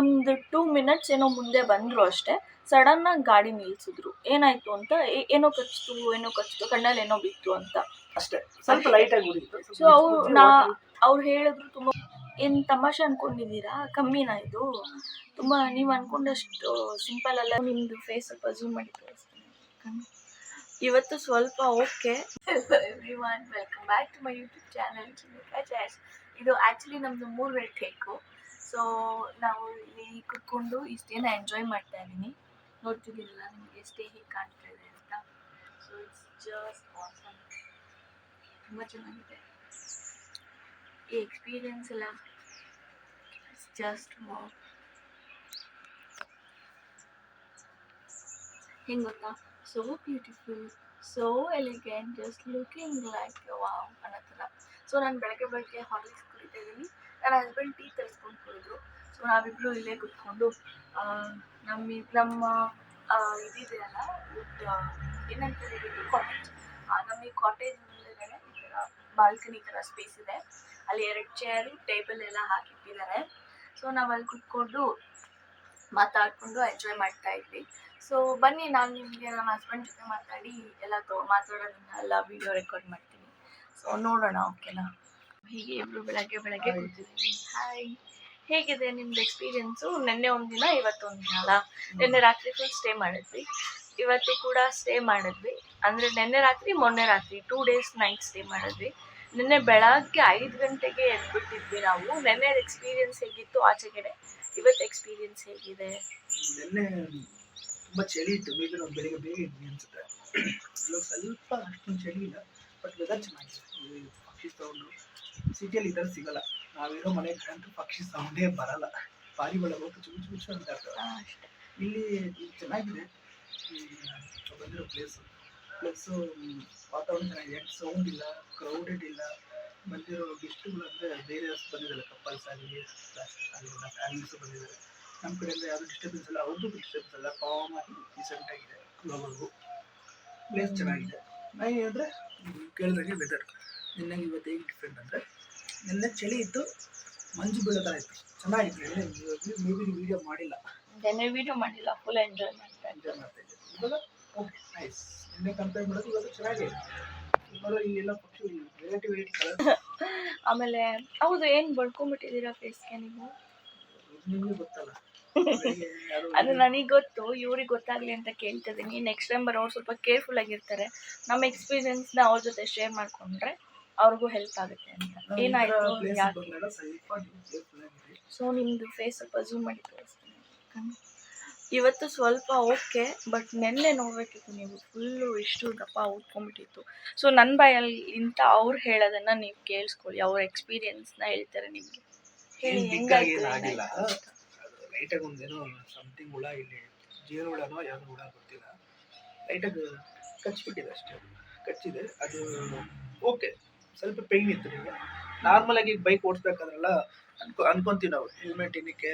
ಒಂದು two minutes ಏನೋ ಮುಂದೆ ಬಂದರು ಅಷ್ಟೇ. ಸಡನ್ನಾಗಿ ಗಾಡಿ ನಿಲ್ಲಿಸಿದ್ರು ಏನಾಯಿತು ಅಂತ ಏನೋ ಕಚ್ತು ಏನೋ ಕಚ್ಚಿತು ಕಣ್ಣಲ್ಲಿ ಏನೋ ಬಿತ್ತು ಅಂತ. ಅಷ್ಟೇ. ಸ್ವಲ್ಪ ಲೈಟ್ ಉರಿಯಿತು ಸೊ ಅವ್ರು ನಾ ಅವ್ರು ಹೇಳಿದ್ರು ತುಂಬ ಏನು ತಮಾಷೆ ಅನ್ಕೊಂಡಿದ್ದೀರಾ? ಕಮ್ಮಿನಾ ಇದು? ತುಂಬ ನೀವು ಅನ್ಕೊಂಡಷ್ಟು ಸಿಂಪಲ್ ಅಲ್ಲ. ನಿಮ್ಮದು ಫೇಸ್ ಸ್ವಲ್ಪ ಝೂಮ್ ಮಾಡಿ ತೋರಿಸ್ತೀನಿ. ಇವತ್ತು ಸ್ವಲ್ಪ okay everyone welcome back to my YouTube channel ಇದು ಆ್ಯಕ್ಚುಲಿ ನಮ್ಮದು ಮೂರನೇ ಟೇಕು ಸೊ ನಾವು ಇಲ್ಲಿ ಕುತ್ಕೊಂಡು ಇಷ್ಟೇನ ಎಂಜಾಯ್ ಮಾಡ್ತಾ ಇದ್ದೀನಿ. ನೋಡ್ತಿದ್ದಿಲ್ಲ ನಿಮಗೆ ಎಷ್ಟೇ ಹೇಗೆ ಕಾಣ್ತಾ ಇದೆ ಅಂತ. ಸೊ ಇಟ್ಸ್ ಜಸ್ಟ್ ಆಸಮ್ ತುಂಬ ಚೆನ್ನಾಗಿದೆ. ಈ ಎಕ್ಸ್ಪೀರಿಯನ್ಸ್ ಎಲ್ಲ ಜಸ್ಟ್ ಹೆಂಗೆ ಗೊತ್ತಾ? So beautiful so elegant just looking like wow ಅನ್ನೋ ಥರ. ಸೊ ನಾನು ಬೆಳಗ್ಗೆ ಬೆಳಗ್ಗೆ ಹಾರ್ಲಿಕ್ಸ್ ಕುಡಿತಾ ಇದ್ದೀನಿ ನನ್ನ ಹಸ್ಬೆಂಡ್ ಟೀ ತರಿಸ್ಕೊಂಡು ಕುಡಿದ್ರು ಸೊ ನಾವಿಬ್ಬರು ಇಲ್ಲೇ ಕುತ್ಕೊಂಡು ನಮ್ಮ ನಮ್ಮ ಇದಿದೆ ಅಲ್ಲ ಏನಂತ ಇದು ಕಾಟೇಜ್ ನಮ್ಮ ಈ ಕಾಟೇಜ್ ಮುಂದೆ ಬಾಲ್ಕನಿ ಥರ ಸ್ಪೇಸ್ ಇದೆ. ಅಲ್ಲಿ ಎರಡು ಚೇರು ಟೇಬಲ್ ಎಲ್ಲ ಹಾಕಿಟ್ಟಿದ್ದಾರೆ. ಸೊ ನಾವು ಅಲ್ಲಿ ಕುತ್ಕೊಂಡು ಮಾತಾಡಿಕೊಂಡು ಎಂಜಾಯ್ ಮಾಡ್ತಾ ಇದ್ವಿ. ಸೊ ಬನ್ನಿ, ನಾನು ನಿಮಗೆ ನನ್ನ ಹಸ್ಬೆಂಡ್ ಜೊತೆ ಮಾತಾಡಿ, ಎಲ್ಲ ತೊ ಮಾತಾಡೋದನ್ನ ಎಲ್ಲ ವಿಡಿಯೋ ರೆಕಾರ್ಡ್ ಮಾಡ್ತೀನಿ. ಸೊ ನೋಡೋಣ ಓಕೆನಾ ಹೀಗೆ ಇಬ್ರು ಬೆಳಗ್ಗೆ ಬೆಳಗ್ಗೆ ಕೂತಿದ್ದೀವಿ ಹಾಯ್ ಹೇಗಿದೆ ನಿಮ್ದು ಎಕ್ಸ್ಪೀರಿಯನ್ಸು ನಿನ್ನೆ ಒಂದಿನ ಇವತ್ತು ಒಂದಿನ ಅಲ್ಲ ನಿನ್ನೆ ರಾತ್ರಿ ಫುಲ್ ಸ್ಟೇ ಮಾಡಿದ್ವಿ. ಇವತ್ತು ಕೂಡ ಸ್ಟೇ ಮಾಡಿದ್ವಿ. ಅಂದರೆ ನಿನ್ನೆ ರಾತ್ರಿ ಮೊನ್ನೆ ರಾತ್ರಿ ಟೂ ಡೇಸ್ ನೈಟ್ ಸ್ಟೇ ಮಾಡಿದ್ವಿ. ನಿನ್ನೆ ಬೆಳಗ್ಗೆ ಐದು ಗಂಟೆಗೆ ಎದ್ಬಿಟ್ಟಿದ್ವಿ ನಾವು. ನೆನ್ನೆ ಎಕ್ಸ್ಪೀರಿಯನ್ಸ್ ಹೇಗಿತ್ತು? ಆಚೆಗಡೆ ಇವತ್ತು ಎಕ್ಸ್ಪೀರಿಯನ್ಸ್ ಹೇಗಿದೆ? ನಿನ್ನೆ ತುಂಬಾ ಚಳಿ ಇತ್ತು. ಬೇಗ ನಾವು ಬೆಳಿಗ್ಗೆ ಬೇಗ ಇದ್ವಿ ಅನ್ಸುತ್ತೆ. ಸ್ವಲ್ಪ ಅಷ್ಟೊಂದು ಚಳಿ ಇಲ್ಲ ಬಟ್ ವೆದರ್ ಚೆನ್ನಾಗಿದೆ. ಆಫೀಸ್ ಸೌಂಡು ಸಿಟಿಯಲ್ಲಿ ಥರ ಸಿಗಲ್ಲ. ನಾವಿರೋ ಮನೆ ಅಂತೂ ಪಕ್ಷಿ ಸೌಂಡೇ ಬರಲ್ಲ. ಪಾರಿವಾಳ ಹೋಗಿ ಚುಚ್ಚು ಚುಚ್ಚು ಅಂತ ಅಷ್ಟೇ. ಇಲ್ಲಿ ಚೆನ್ನಾಗಿದೆ. ಬಂದಿರೋ ಪ್ಲೇಸು ಪ್ಲಸ್ಸು ವಾತಾವರಣ ಚೆನ್ನಾಗಿದೆ. ಸೌಂಡ್ ಇಲ್ಲ ಕ್ರೌಡೆಡ್ ಇಲ್ಲ. ಬಂದಿರೋ ಗೆಸ್ಟ್ಗಳು ಅಂದರೆ ಬೇರೆ ಬಂದಿದ್ದಾರೆ. ಕಪಲ್ಸ್ ಆಗಲಿ ಆಗಲಿ ಫ್ಯಾಮಿಲೀಸು ಬಂದಿದ್ದಾರೆ. ನಮ್ಮ ಕಡೆಯಿಂದ ಯಾವುದು ಡಿಸ್ಟರ್ಬೆನ್ಸ್ ಇಲ್ಲ. ಅವ್ರದ್ದು ಡಿಸ್ಟರ್ಬೆನ್ಸ್ ಇಲ್ಲ ಕಾಮ್ ಆಗಿ ರೀಸೆಂಟ್ ಆಗಿದೆ. ಗ್ಲೋಬಲ್ಗೂ ಪ್ಲೇಸ್ ಚೆನ್ನಾಗಿದೆ. ನಾ ಏನಂದರೆ ಕೇಳಿದಂಗೆ ವೆದರ್ ನಿನ್ನಾಗಿ ಇವತ್ತು ಹೇಗೆ ಡಿಫ್ರೆಂಟ್ ಅಂದರೆ ನಿನ್ನೆ ಚಳಿ ಇತ್ತು ಮಂಜು ಬೀಳತಾ ಇತ್ತು. ಚೆನ್ನಾಗಿತ್ತು. ನಿನ್ನೆ ಮೇ ವಿಡಿಯೋ ಮಾಡಿಲ್ಲ. ನಿನ್ನೆ ವಿಡಿಯೋ ಮಾಡಿಲ್ಲ. ಫುಲ್ ಎಂಜಾಯ್ ಮಾಡ್ತಾ ಎಂಜಾಯ್ ಮಾಡ್ತಾ ಇದ್ದೆ. ಇವಾಗ ಓಕೆ ನೈಸ್ ನಿನ್ನೆ ಕಂಪೇರ್ ಮಾಡೋದು ಇವಾಗ ಚೆನ್ನಾಗಿದೆ. ಇಲ್ಲೆಲ್ಲ ಪಕ್ಷಿ ವೆರೈಟಿ ವೆರೈಟಿ ಕಲರ್ ಆಮೇಲೆ ಹೌದು ಏನು ಬಡ್ಕೊಂಬಿಟ್ಟಿದ್ದೀರಾ ಫೇಸ್ಗೆ ನೀವು? ನಿಮಗೆ ಗೊತ್ತಲ್ಲ. ಅದು ನನಗೆ ಗೊತ್ತು ಇವ್ರಿಗೆ ಗೊತ್ತಾಗ್ಲಿ ಅಂತ ಕೇಳ್ತಿದ್ದೀನಿ ನೆಕ್ಸ್ಟ್ ಟೈಮ್ ಬರೋರು ಸ್ವಲ್ಪ ಕೇರ್ಫುಲ್ ಆಗಿರ್ತಾರೆ. ನಮ್ಮ ಎಕ್ಸ್ಪೀರಿಯನ್ಸ್ನ ಅವ್ರ ಜೊತೆ ಶೇರ್ ಮಾಡ್ಕೊಂಡ್ರೆ. ಅವ್ರಿಗೂ ಹೆಲ್ಪ್ ಆಗುತ್ತೆ ಅಂತ. ಏನಾಯ್ತು? ಯಾಕೆ? ಸೊ ನಿಮ್ಮದು ಫೇಸ್ ಸ್ವಲ್ಪ ಝೂಮ್ ಮಾಡಿ ತೋರಿಸ್ತೀನಿ. ಇವತ್ತು ಸ್ವಲ್ಪ ಓಕೆ ಬಟ್ ನೆನ್ನೆ ನೋಡ್ಬೇಕಿತ್ತು ನೀವು. ಫುಲ್ಲು ಇಷ್ಟು ದಪ್ಪ ಊದ್ಕೊಂಡ್ಬಿಟ್ಟಿತ್ತು ಸೊ ನನ್ನ ಬಾಯಲ್ಲಿ ಇಂಥ ಅವ್ರು ಹೇಳೋದನ್ನು ನೀವು ಕೇಳಿಸ್ಕೊಳ್ಳಿ. ಅವ್ರ ಎಕ್ಸ್ಪೀರಿಯನ್ಸ್ನ ಹೇಳ್ತಾರೆ ನಿಮಗೆ. ಹೇಳಿ ಏನ್ ಬಿಗ್ ಆಗಿ ಹೆಂಗಾಯ್ತು ಏನಾಗಿಲ್ಲ ಏನಾಯ್ತು ಅಂತ. ಲೈಟಾಗಿ ಒಂದೇನೋ ಸಮಥಿಂಗ್ ಹುಳ ಇಲ್ಲಿ. ಜೇನು ಹುಳನೋ ಯಾವ್ದು ಹುಳ ಗೊತ್ತಿಲ್ಲ. ಲೈಟಾಗಿ ಕಚ್ಬಿಟ್ಟಿದೆ ಅಷ್ಟೇ. ಕಚ್ಚಿದೆ. ಅದು ಓಕೆ ಸ್ವಲ್ಪ ಪೈನ್ ಇತ್ತು ನಿಮಗೆ. ನಾರ್ಮಲಾಗಿ ಬೈಕ್ ಓಡಿಸ್ಬೇಕಾದ್ರೆಲ್ಲ ಅನ್ಕೊ, ಅನ್ಕೊಂತೀವಿ ನಾವು ಹೆಲ್ಮೆಟ್ ಏನಕ್ಕೆ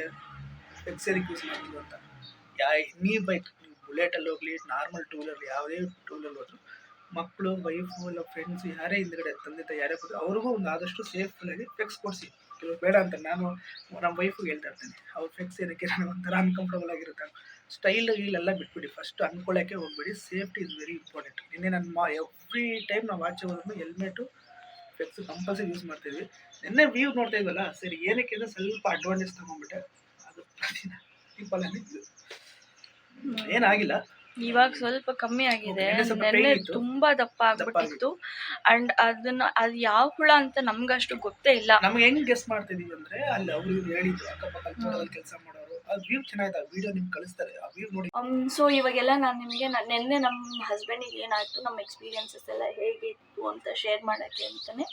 ಎಕ್ಸರಿಗೆ ಯೂಸ್ ಮಾಡ್ತೀವಿ ಅಂತ. ಯಾ ನೀ ಬೈಕ್ ನೀವು ಬುಲೆಟಲ್ಲಿ ಹೋಗಲಿ ನಾರ್ಮಲ್ ಟೂ ವೀಲರ್ ಯಾವುದೇ ಟೂ ವೀಲರ್ ಹೋದ್ರು ಮಕ್ಕಳು ವೈಫು ಇಲ್ಲ ಫ್ರೆಂಡ್ಸ್ ಯಾರೇ ಹಿಂದ್ಗಡೆ, ತಂದೆ, ತಾಯಿ ಯಾರೇ ಕೊಟ್ಟರು ಅವ್ರಿಗೂ ಒಂದು ಆದಷ್ಟು ಸೇಫ್ಲಾಗಿ ಫೆಕ್ಸ್ ಕೊಡಿಸಿ. ಕೆಲವು ಬೇಡ ಅಂತ ನಾನು ನಮ್ಮ ವೈಫಿಗೆ ಹೇಳ್ತಾ ಇರ್ತೀನಿ. ಅವ್ರ ಫೆಕ್ಸ್ ಏನಕ್ಕೆ, ನಾನು ಒಂಥರ ಅನ್ಕಂಫರ್ಟಬಲ್ ಆಗಿರುತ್ತೆ? ಸ್ಟೈಲ್ ಇಲ್ಲೆಲ್ಲ ಬಿಟ್ಬಿಡಿ. ಫಸ್ಟ್ ಅನ್ಕೊಳ್ಳೋಕ್ಕೆ ಹೋಗ್ಬೇಡಿ. ಸೇಫ್ಟಿ ಇಸ್ ವೆರಿ ಇಂಪಾರ್ಟೆಂಟ್ ನಿನ್ನೆ ನನ್ನ ಮಾ ಎವ್ರಿ ಟೈಮ್ ನಾವು ಆಚೆ ಹೋದ್ರೂ ಹೆಲ್ಮೆಟು ಫೆಕ್ಸ್ ಕಂಪಲ್ಸರಿ ಯೂಸ್ ಮಾಡ್ತೀವಿ. ನಿನ್ನೆ ವ್ಯೂ ನೋಡ್ತಾ ಇದ್ವಲ್ಲ, ಸರಿ ಏನಕ್ಕೆ ಅಂದರೆ ಸ್ವಲ್ಪ ಅಡ್ವಾಂಟೇಜ್ ತೊಗೊಂಡ್ಬಿಟ್ಟೆ. ಅದು ಇದು ಏನಾಗಿಲ್ಲ. ಇವಾಗ ಸ್ವಲ್ಪ ಕಮ್ಮಿ ಆಗಿದೆ. ನೆನ್ನೆ ಇತ್ತು. ತುಂಬಾ ದಪ್ಪ ಆಗ್ಬಿಟ್ಟಿತ್ತು. ಅಂಡ್ ಅದನ್ನ ಅದು ಯಾವ ಹುಳ ಅಂತ ನಮ್ಗಷ್ಟು ಗೊತ್ತೇ ಇಲ್ಲ. ನಮ್ಗೆ ಹೆಂಗ್ ಗೆಸ್ ಮಾಡ್ತಿದೀವಿ ಅಂದ್ರೆ ಅಲ್ಲಿ ಅವ್ರು ಇವ್ರು ಹೇಳಿದ್ರು ಕೆಲಸ ಮಾಡೋರು ಆ ವ್ಯೂ ಚೆನ್ನಾಗಿದೆ ಆ ವಿಡಿಯೋ ನಿಮ್ಗೆ ಕಳಿಸ್ತಾರೆ ಆ ವ್ಯೂ ನೋಡಿ. ಸೊ ಇವಾಗೆಲ್ಲ ನಾನು ನಿಮಗೆ ನೆನ್ನೆ ನಮ್ಮ ಹಸ್ಬೆಂಡಿಗೆ ಏನಾಯ್ತು ನಮ್ಮ ಎಕ್ಸ್ಪೀರಿಯನ್ಸಸ್ ಎಲ್ಲ ಹೇಗಿತ್ತು ಅಂತ ಶೇರ್ ಮಾಡೋಕ್ಕೆ ಅಂತಾನೆ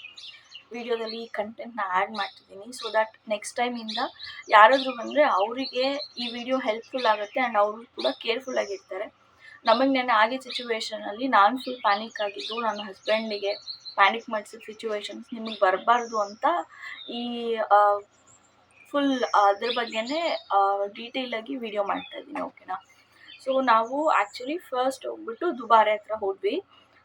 ವಿಡಿಯೋದಲ್ಲಿ ಈ ಕಂಟೆಂಟ್ನ ಆ್ಯಡ್ ಮಾಡ್ತಿದ್ದೀನಿ. ಸೊ ದಟ್ ನೆಕ್ಸ್ಟ್ ಟೈಮಿಂದ ಯಾರಾದರೂ ಬಂದರೆ ಅವರಿಗೆ ಈ ವಿಡಿಯೋ ಹೆಲ್ಪ್ಫುಲ್ ಆಗುತ್ತೆ ಆ್ಯಂಡ್ ಅವರು ಕೂಡ ಕೇರ್ಫುಲ್ ಆಗಿರ್ತಾರೆ. ನಮಗೆ ನೆನ್ನೆ ಆಗಿದ್ದ ಸಿಚುವೇಶನಲ್ಲಿ ನಾನು ಫುಲ್ ಪ್ಯಾನಿಕ್ ಆಗಿದ್ದು, ನನ್ನ ಹಸ್ಬೆಂಡಿಗೆ ಪ್ಯಾನಿಕ್ ಮಾಡಿಸಿದ ಸಿಚುವೇಶನ್ಸ್ ನಿಮಗೆ ಬರಬಾರ್ದು ಅಂತ ಈ ಫುಲ್ ಅದ್ರ ಬಗ್ಗೆನೇ ಡೀಟೇಲಾಗಿ ವಿಡಿಯೋ ಮಾಡ್ತಾ ಇದ್ದೀನಿ ಓಕೆನಾ ಸೊ ನಾವು ಆ್ಯಕ್ಚುಲಿ ಫಸ್ಟ್ ಹೋಗ್ಬಿಟ್ಟು ದುಬಾರೆ ಹತ್ರ ಹೋದ್ವಿ.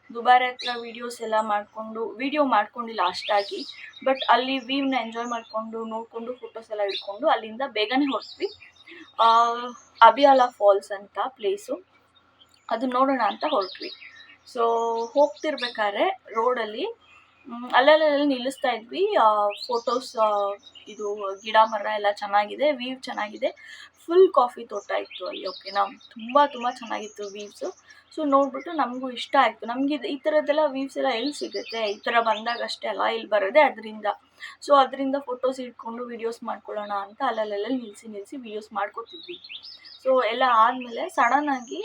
ದುಬಾರೆ ಹತ್ರ ವೀಡಿಯೋಸ್ ಎಲ್ಲ ಮಾಡಿಕೊಂಡು ವಿಡಿಯೋ ಮಾಡ್ಕೊಂಡಿಲ್ಲ ಅಷ್ಟಾಗಿ ಬಟ್ ಅಲ್ಲಿ ವೀವ್ನ ಎಂಜಾಯ್ ಮಾಡಿಕೊಂಡು, ನೋಡಿಕೊಂಡು ಫೋಟೋಸ್ ಎಲ್ಲ ಇಟ್ಕೊಂಡು ಅಲ್ಲಿಂದ ಬೇಗನೆ ಹೊರಟ್ವಿ ಅಬಿಯಾಲ ಫಾಲ್ಸ್ ಅಂತ ಪ್ಲೇಸು ಅದು ನೋಡೋಣ ಅಂತ ಹೊರಟ್ವಿ. ಸೊ ಹೋಗ್ತಿರ್ಬೇಕಾದ್ರೆ ರೋಡಲ್ಲಿ ಅಲ್ಲಲ್ಲಿ ನಿಲ್ಲಿಸ್ತಾ ಇದ್ವಿ. ಫೋಟೋಸ್ ಇದು ಗಿಡ ಮರ ಎಲ್ಲ ಚೆನ್ನಾಗಿದೆ ವೀವ್ ಚೆನ್ನಾಗಿದೆ. ಫುಲ್ ಕಾಫಿ ತೋಟ ಇತ್ತು ಅಲ್ಲಿ ಓಕೆನಾ ತುಂಬ ತುಂಬ ಚೆನ್ನಾಗಿತ್ತು ವೀವ್ಸು ಸೊ ನೋಡ್ಬಿಟ್ಟು ನಮಗೂ ಇಷ್ಟ ಆಯಿತು. ನಮಗೆ ಈ ಥರದ್ದೆಲ್ಲ ವೀವ್ಸ್ ಎಲ್ಲ ಎಲ್ಲಿ ಸಿಗುತ್ತೆ? ಈ ಥರ ಬಂದಾಗ ಅಷ್ಟೇ ಅಲ್ಲ ಇಲ್ಲಿ ಬರೋದೇ ಅದರಿಂದ. ಸೊ ಅದರಿಂದ ಫೋಟೋಸ್ ಇಟ್ಕೊಂಡು ವೀಡಿಯೋಸ್ ಮಾಡ್ಕೊಳ್ಳೋಣ ಅಂತ ಅಲ್ಲಲ್ಲೆಲ್ಲ ನಿಲ್ಲಿಸಿ ನಿಲ್ಲಿಸಿ ವೀಡಿಯೋಸ್ ಮಾಡ್ಕೊತಿದ್ವಿ. ಸೊ ಎಲ್ಲ ಆದಮೇಲೆ ಸಡನ್ನಾಗಿ